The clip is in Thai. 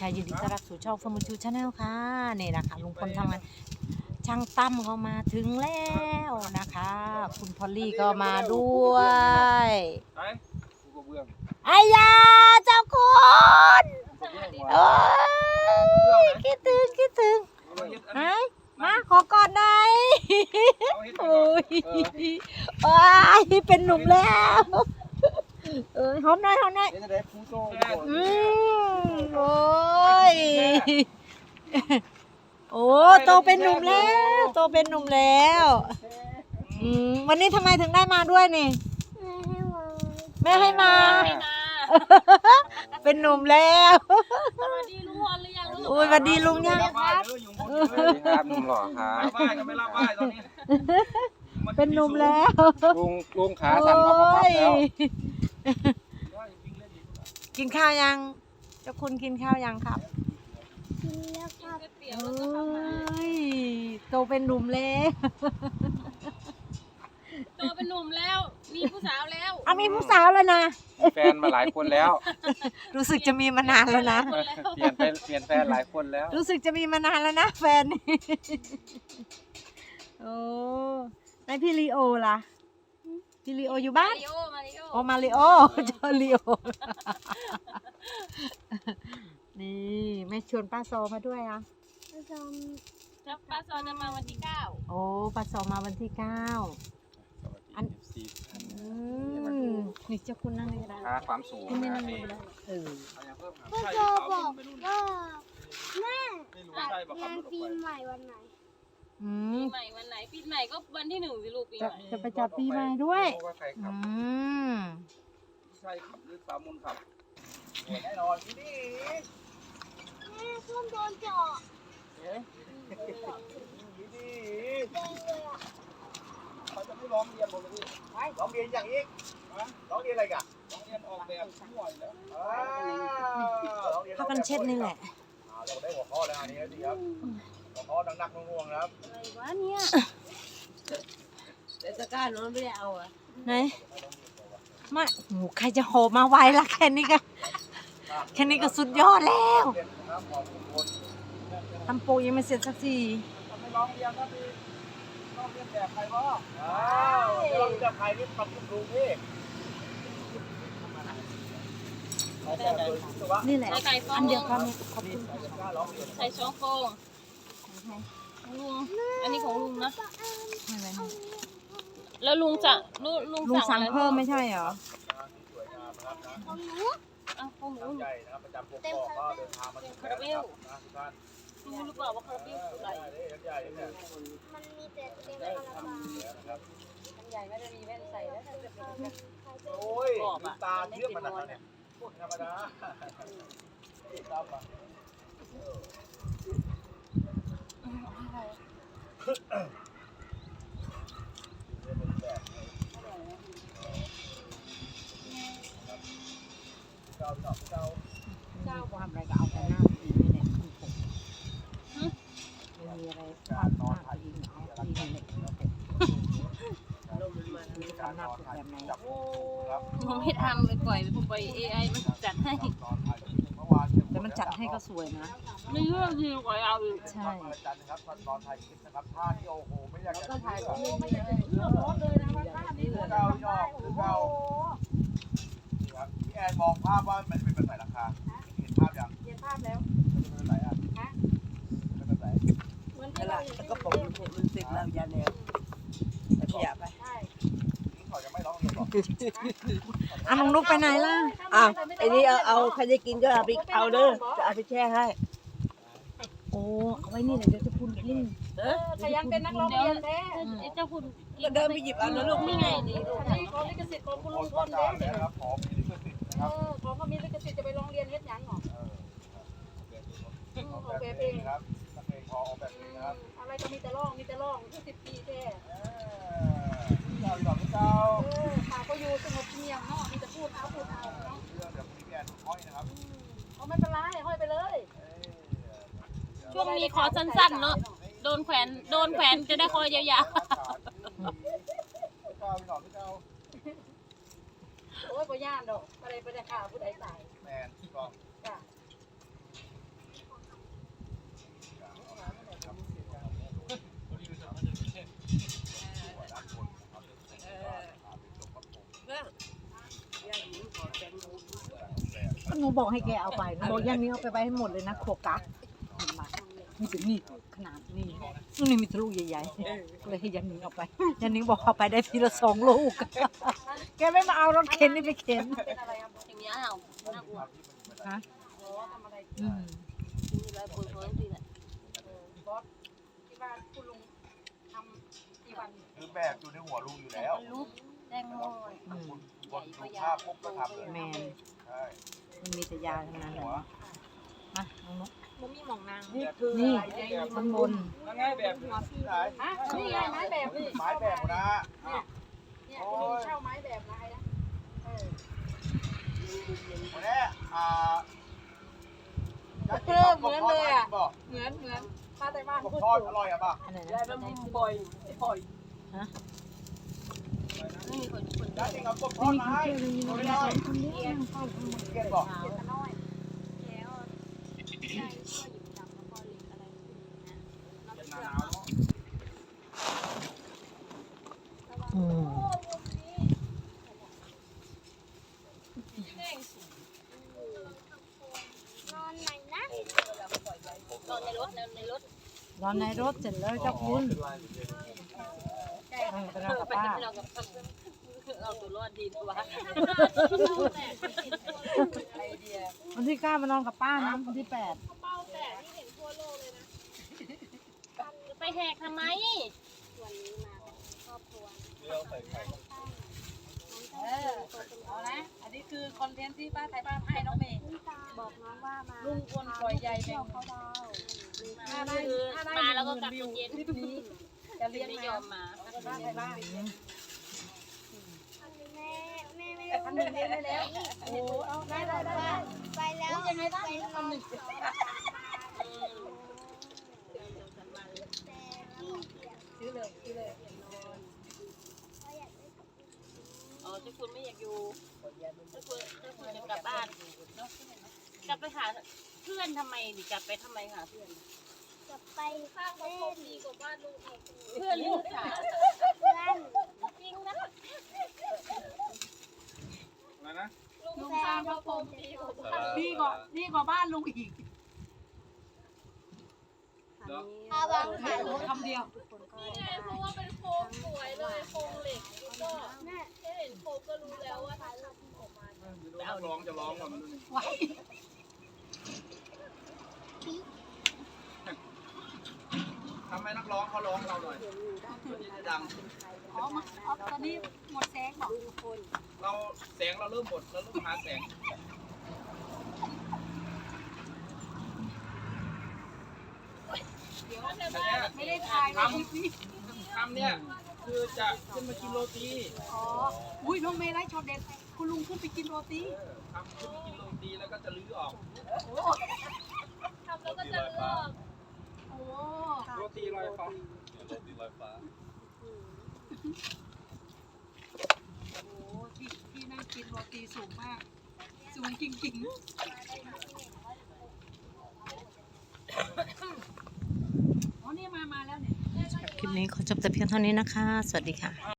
ชายยินดีต้อนรับสู่ช่องฟอร์มูชูชาแนลค่ะนี่นะคะลุงพลทำงานช่างตั้มก็มาถึงแล้วนะคะ คุณพอลลี่ก็มาด้วยไปกูกระเบื้องไอ้ยาเจ้าคุณกระเบื้องโอ้ยคิดถึงคิดถึงเอาเฮ็ดอันไหนนี้มาขอกอดหน่อยเอาเฮ็ดอันโอ้นี้ยเออว้ายเป็นหนุ่มแล้วเออหอมหน่อยหอมหน่อย เดี๋ยวจะได้ผู้โต อืมโอ้ย โอ้โตเป็นหนุ่มแล้ว โตเป็นหนุ่มแล้วอืมวันนี้ทำไมถึงได้มาด้วยนี่ แม่ให้มาให้มาเป็นหนุ่มแล้วสวัสดีลุงพลหรือยังลูกโอ้ยสวัสดีลุงยังรับไหว้เด้อยุงบนเด้อสวัสดีครับหนุ่มหล่อครัรับบไหว้ก็ไม่รับไหว้ตอนนี้มัเป็นหนุ่มแล้วลุงลุงขาสั่นพับพับพับแล้วโอ้ยกินข้าวยังเจ้าคุณกินข้าวยังครับ กินก๋วยเตี๋ยวโอแล้วก็ทำงาน้ยโตเป็นหนุ่มแล้วโตเป็นหนุ่มแล้ว มีผู้สาวแล้วเอามีผู้สาวแล้วนะ มีแฟนมาหลายคนแล้วรู้สึกจะมีมานานแล้วนะเปลี่ยนไปเปลี่ยนแฟนหลายคนแล้ว รู้สึกจะมีมานานแล้วนะแฟนนี่โอ้ในพี่ลีโอล่ะ พี่ลีโออยู่บ้านมาริโอมาริโอโอมาริโอเจอลีโอ นี่แม่ชวนป้าโซมาด้วยอะ แล้วป้าซอนจะมาวันที่เก้าโอ้ป้าโซมาวันที่เก้าอันสี่อืมนี่เจ้าคุณนั่งนี่ก็ได้ขาความสูงคุณนี่นะนั่งนี่นี่ก็ได้เออเอาอย่างเพิ่มครับพ่อใช่โจหรือเปล่าบอกไม่รู้ว่าแม่ไม่รู้ใช่ป่ะคงารับนปีใหม่วันไหนอืปีมใหม่วันไหนปีใหม่ก็วันที่หนึ่งสิลูกปีจะใหม่จะไปจัดปีใหม่ด้วยว่าใครขัอืบมใช่ครับหรือสามุนครับแน่นอนที่นี่แม่ส้มโดนเจาะที่นี่ เด้งเลยอะเขาจะไม่ร้องเรียนผมเลยร้องเรียนอย่างอีกร้องเรียนอะไรกันร้องเรียนออกแบบมั่วอยู่แล้วพากันเช็ดนี่แหละเราได้หัวข้อแล้วอันนี้ดีครับหัวข้อดังๆง่วงๆนะครับอะไรวะเนี่ยแต่ตะกร้าโน้นไม่ได้เอาอะไหนไม่โหใครจะโหมาไวล่ะแค่นี้ก็แค่นี้ก็สุดยอดแล้ว ทำโปรยังไม่เสร็จสักทีทำไมร้องเรียนครับพี่ร้องเรียนแบบใครวะอ้าวเดี๋ยวเราจะใครนี่ปรับปรุงดูพี่เอาแบบโดยวิศวะนี่แหละใส่ไก่ฟองอันเดียวกันขอบคุณกล้าร้องเรียนใส่ช้อนโฟงของลุงอันนี้ของลุงนะอะไรนะแล้วลุงจะลุงลุงลุงสั่สั่งงอะไรเพิ่มไม่ใช่เหรอสวยงามนะครับนะของหนูอ้าวของหนูน้ำใหญ่นะครับประจำพวกพ่อก็เดินทางมาถึงแล้วนะค รับนะทุกท่านรู้หรือเปล่าว่าคาราบลคืออะไรไหนมันมีแต่เต็มคาราบาวนะครับใหญ่ไม่ได้มีแว่นใส่แล้วจะเป็นโอ้ยตาเชื่อมมันนะเนี่ยธรรมดาครับอะเจ้าความอะไรก็เอาแต่หน้าผู้หญิงนี่แหละคือผมไม่มีอะไรพลาดหน้า ผู้หญิงเอาผู้หญิงนี่แหละคือจะทำหน้าฝึกแบบไหนผมไม่ทำไปปล่อยไปปล่อย AI มันจัดให้ แต่มันจัดให้ก็สวยนะ ไม่เลือกดีกว่าเราอีกใช่จันนะครับตอนตอนถ่ายคลิปนะครับท่าที่โอ้โหไม่อยากจะก็ถ่ายเชื่รูอปไม่อยากจะเชื่อรถเลยนะว่าภาพนี้หรือเก่าหยอกหรือเก่านี่ครับพี่แอนมองภาพว่ามันเป็นแบบไหนราคาเห็นภาพยัง เห็นภาพแล้ว เป็นแบบไหนอะเป็นแบบไหน เหมือน เว ที่ ลา เรา แล้วก็ปกมันติดเราอย่าแนวแต่ขยับไปใช่นี่เขาจะไม่ร้องเรียนหรอกอะน้องนุกไปไหนล่ะอ้าวไอ้นี่เอาเอาใครจะกินก็เอาไปเอาเด้อจะเอาไปแช่ให้โอ้เอาไว้นี่แหละเดี๋ยวจะคุณกินเออขยันเป็นนักร้องเรียนแท้ไอ้เจ้าคุณก็เดินไปหยิบเอานะลูกนี่ไงดีลูกอันนี้ของลิขสิทธิ์ของคุณคลุนงพประลกาเด้ศแล้วครับขอมีลิขสิทธิ์นะคเอรับอของเขามีลิขสิทธิ์จะไปร้องเรียนเฮ็ดหยังหรอออกแบบเองครับนักเอง พอออกแบบเองนะครับอะไรก็มีแต่ร้องมีแต่ร้องคือสิบปีแท้เจ้าหยอกเจ้าเออข่าวก็อยู่สงบเงียบเนาะมีแต่พูดเอาพูดเอาเนาะเรื่องเดี๋ยวพี่แอนห้อยนะครับเขาไม่เป็นไรห้อยไปเลยช่วงนี้ขอสั้นๆเนาะโดนแขวนโดนแขวนจะได้คอยาวเจ้าหยอกเจ้าโอ้ยบ่ย่านดอกอะไรไปได้ข่าวผู้ใดตายแมนก็ บอกให้แกเอาไปนะบอกยันนี้เอาไปไว้ให้หมดเลยนะโคกะนี่เป็นนี่ขนาดนี่นี่มีทะลุใหญ่ๆก็เลยให้ยันนี้เอาไปยันนี้บอกเอาไปได้ทีละสองลูก แกไม่มาเอารถเข็นนี่ไปเข็นอย่างเงี้ยเอาน่ากลัวฮะอืมมีรอยปูนโผล่จริงๆแหละที่บ้านคุณลุงทำกี่วันคือแบบอยู่ในหัวลุงอยู่แล้วมันลุกแดงโมยอืมบนดูภาพปุ๊บก็ทำเลยแมนใช่ มันมีแต่ยาทั้งนั้นเลยมาน้องนกมันมีหมองนางนี่ข้างบนแล้วไงแบบที่ไหนฮะนี่ไงไม้แบบนี่ไม้แบบนะเนี่ยคุณลุงเช่าไม้แบบมาให้นะวันนี้อ่าเออเหมือนเลยอะบอกเหมือนเหมือนป้าแต่บ้านผมพูดทอดถูอกร่อยอะป่ะอะไรยายนะมันมีบ่อยบ่อยไม่มีคนคนได้ที่เขากบทอดมาให้ดูไม่ได้เก็บบอกแล้วใช่ก็หยิบจับแล้วก็เล็กอะไรขึ้นนะ อืมนอนไหนนะนอนในรถนอนในรถนอนในรถเสร็จแล้วเจ้าคุณเออ ไปนอนกับไปป้าที่เรากับเราตัวรอดดีตัววันที่เก้ามานอนกับป้านะวันที่แปดไปแหกทำไมวันนี้มากันครอบครัวเออเอาละอันนี้คือคอนเทนต์ที่ป้าไทยบ้านให้น้องเมย์บอกน้องว่ามาลุงคนปล่อยใยแบ่งเขาดาวถ้าได้คือถ้าได้มาแล้วก็หกลัมื่บนตวิอวนเย็นคลิปนี้จะเลี้ยงไม่น้ยอมมาำป้าไทยบ้านแม่แม่ไม่อันหนึ่งเลี้ยงได้แล้วโอ้เอาได้ได้ได้ได้ไปแล้วยังไงได้อันหนึ่งซื้อเลยซื้อเลยอ๋อเจ้าคุณไม่อยากอยู่เจ้าคุณเจ้าคุณจะกลับบ้านกลับไปหาเพื่อนทำไมดิกลับไปทำไมหาเพื่อน จะไปข้างเล่นดีกว่าบ้านลุงอีกเพื่อนลูกค่ะเพื่อนจริงนะอะไรนะลุงสร้างพระพรหมดีกว่าดีกว่าดีกว่าบ้านลุงอีกอาวางขาโอ้คำเดียวทุกคนก็นี่ไงได้เพราะว่าเป็นโครงสวยเลยโครงเหล็กแล้วก็แม่แค่เห็นโครงก็รู้แล้วว่าถ้าทำออกมานักร้องจะร้องก่อนมันดูไว้ำให้นักร้องเขาร้องเราหน่อยมันจะดัง อ๋อมาอ๋อตอนนี้หมดแสงบอกเราแสงเราเริ่มหมดเราเริ่มหาแสง เดี๋ยวไม่ได้ถ่ายในคลิปนี้ทำเนี่ย คือจะขึ้นมากินโรตีอ๋อ อุ้ยน้องเมย์ได้ช็อตเด็ดคุณลุงขึ้นไปกินโรตีทำขึ้นมากินโรตีแล้วก็จะลื้อออกทำแล้วก็จะเลือก โอ้โรตีลอยฟ้าโหที่ที่นั่งกินโรตีสูงมาก สูงจริงๆอ๋อเนี่ยมา มาแล้วเนี่ย คลิปนี้ขอจบแต่เพียงเท่านี้นะคะ สวัสดีค่ะ